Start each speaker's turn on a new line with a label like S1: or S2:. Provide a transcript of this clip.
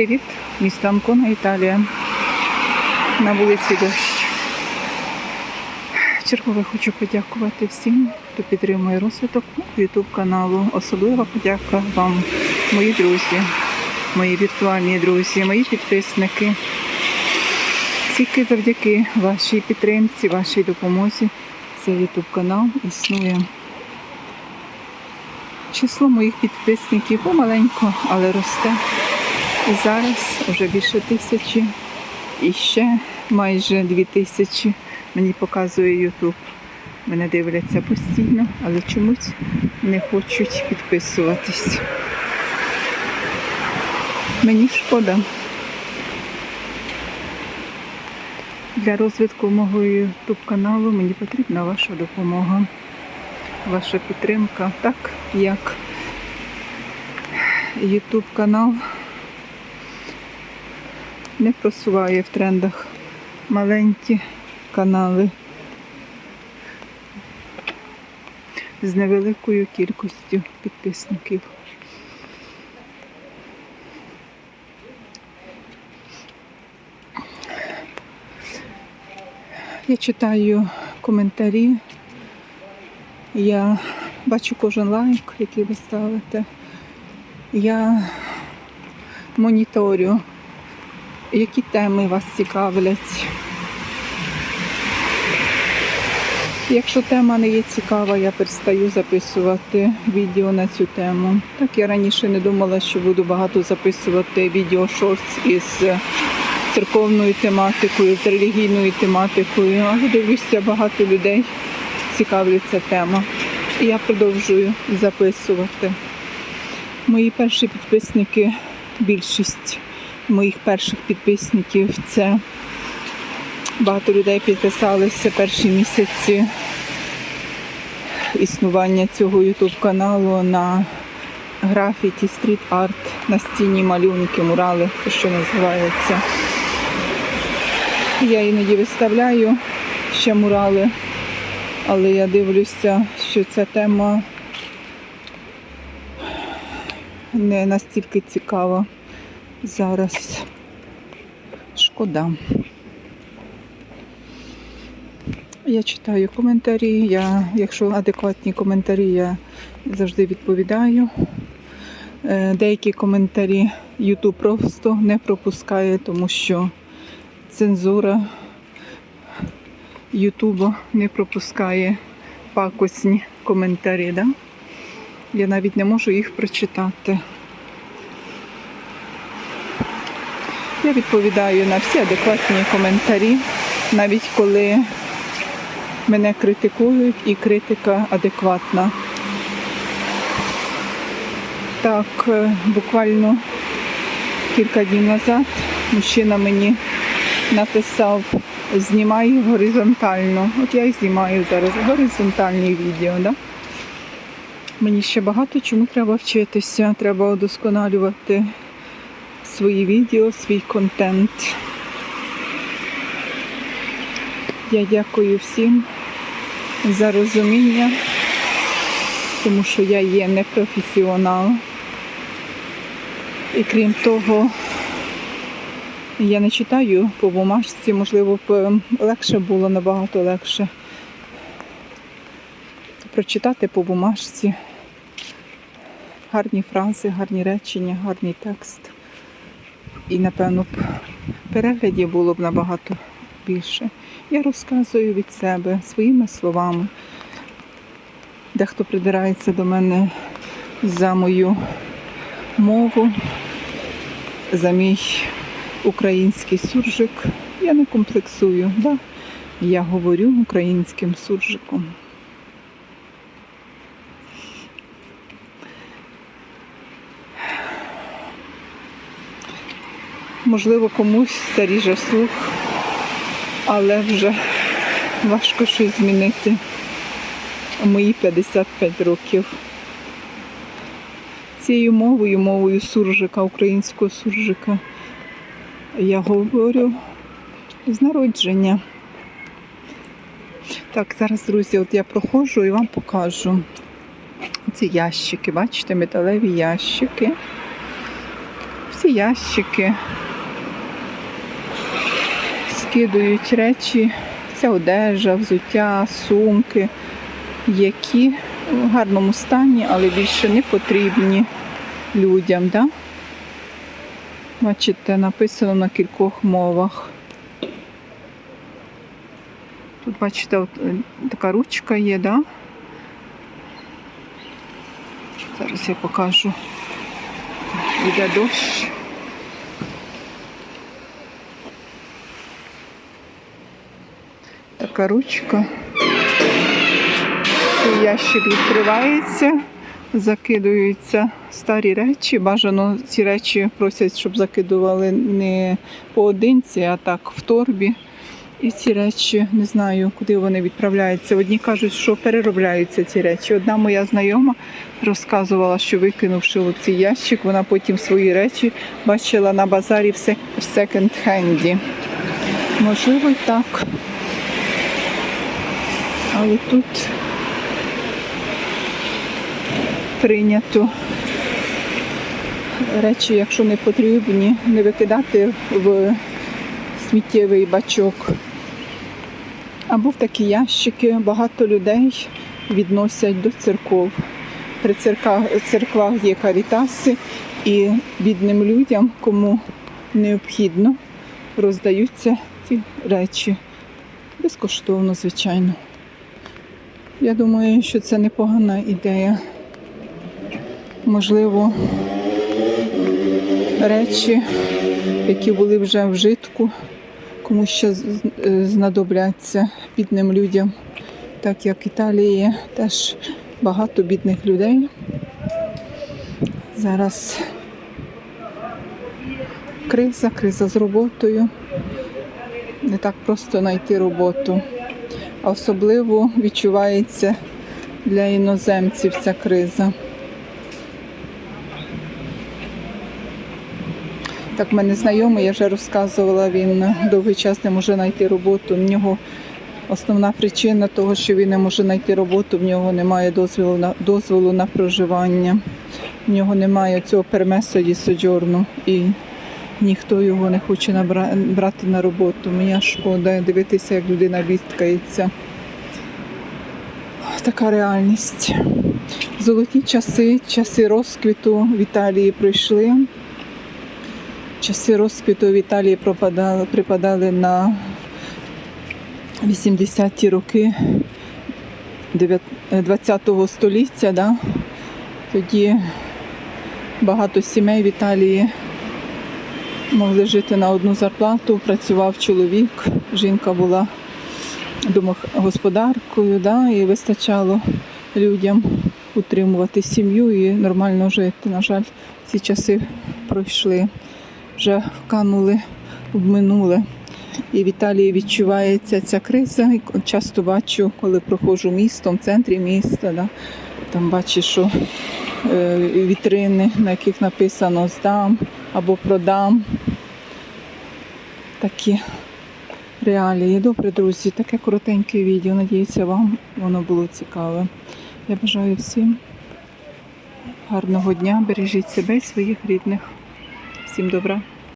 S1: Привіт, місто Анкона, Італія. На вулиці дощ. Чергове хочу подякувати всім, хто підтримує розвиток YouTube каналу. Особлива подяка вам, мої друзі, мої віртуальні друзі, мої підписники. Тільки завдяки вашій підтримці, вашій допомозі цей YouTube канал існує. Число моїх підписників помаленько, але росте. І зараз вже більше тисячі і ще майже дві тисячі мені показує Ютуб. Мене дивляться постійно, але чомусь не хочуть підписуватись. Мені шкода. Для розвитку мого YouTube каналу мені потрібна ваша допомога, ваша підтримка, так як YouTube канал не просуває в трендах маленькі канали з невеликою кількістю підписників. Я читаю коментарі, я бачу кожен лайк, який ви ставите. Я моніторю які теми вас цікавлять. Якщо тема не є цікава, я перестаю записувати відео на цю тему. Так я раніше не думала, що буду багато записувати відео шортс із церковною тематикою, з релігійною тематикою, але дивлюся, багато людей цікавляться тема. І я продовжую записувати. Мої перші підписники, більшість моїх перших підписників. Це багато людей підписалися перші місяці існування цього YouTube каналу на графіті, стріт-арт, настінні малюнки, мурали, що називається. Я іноді виставляю ще мурали, але я дивлюся, що ця тема не настільки цікава зараз. Шкода. Я читаю коментарі. Я, якщо адекватні коментарі, я завжди відповідаю. Е, Деякі коментарі YouTube просто не пропускає, тому що цензура YouTube не пропускає пакосні коментарі. Да? Я навіть не можу їх прочитати. Я відповідаю на всі адекватні коментарі, навіть коли мене критикують і критика адекватна. Так, е, буквально кілька днів назад мужчина мені написав, знімай горизонтально. От я і знімаю зараз горизонтальні відео. Да? Мені ще багато чому треба вчитися, треба удосконалювати свої відео, свій контент. Я дякую всім за розуміння, тому що я є непрофесіонал. І крім того, я не читаю по бумажці, можливо, б легше було, набагато легше прочитати по бумажці. Гарні фрази, гарні речення, гарний текст. І, напевно, переглядів було б набагато більше. Я розказую від себе своїми словами. Дехто придирається до мене за мою мову, за мій український суржик. Я не комплексую, да? я говорю українським суржиком. Можливо, комусь це ріже слух, але вже важко щось змінити мої 55 років. Цією мовою, мовою суржика, українського суржика, я говорю з народження. Так, зараз, друзі, от я проходжу і вам покажу ці ящики. Бачите, металеві ящики. Всі ящики скидують речі, ця одежа, взуття, сумки, які в гарному стані, але більше не потрібні людям. Да? Бачите, написано на кількох мовах. Тут, бачите, от, е, така ручка є, да? Зараз я покажу. Йде дощ. Така ручка. Цей ящик відкривається, закидуються старі речі. Бажано ці речі просять, щоб закидували не поодинці, а так в торбі. І ці речі не знаю, куди вони відправляються. Одні кажуть, що переробляються ці речі. Одна моя знайома розказувала, що викинувши цей ящик, вона потім свої речі бачила на базарі в сек- в секонд-хенді. Можливо, так. Але тут прийнято речі, якщо не потрібні, не викидати в сміттєвий бачок. Або в такі ящики багато людей відносять до церков. При церквах, церквах є карітаси і бідним людям, кому необхідно, роздаються ці речі. Безкоштовно, звичайно. Я думаю, що це непогана ідея. Можливо, речі, які були вже в житку, кому ще е, знадобляться бідним людям, так як в Італії теж багато бідних людей. Зараз криза, криза з роботою. Не так просто знайти роботу. Особливо відчувається для іноземців ця криза. Так, в мене знайомий, я вже розказувала, він довгий час не може знайти роботу. В нього основна причина того, що він не може знайти роботу, в нього немає дозволу на дозволу на проживання, в нього немає цього пермесо ді соджорну і ніхто його не хоче набра- брати на роботу. Мені шкода дивитися, як людина бідкається. Така реальність. Золоті часи, часи розквіту в Італії пройшли. Часи розквіту в Італії пропадали, припадали на 80-ті роки 20-го століття. Да? Тоді багато сімей в Італії могли жити на одну зарплату, працював чоловік, жінка була домогосподаркою, да? і вистачало людям утримувати сім'ю і нормально жити. На жаль, ці часи пройшли вже вканули в минуле. І в Італії відчувається ця криза. І Часто бачу, коли проходжу містом, в центрі міста, да, там бачу, що е, вітрини, на яких написано здам або продам. Такі реалії. Добре, друзі, таке коротеньке відео. Надіюся, вам воно було цікаве. Я бажаю всім гарного дня, бережіть себе і своїх рідних. Всім добра.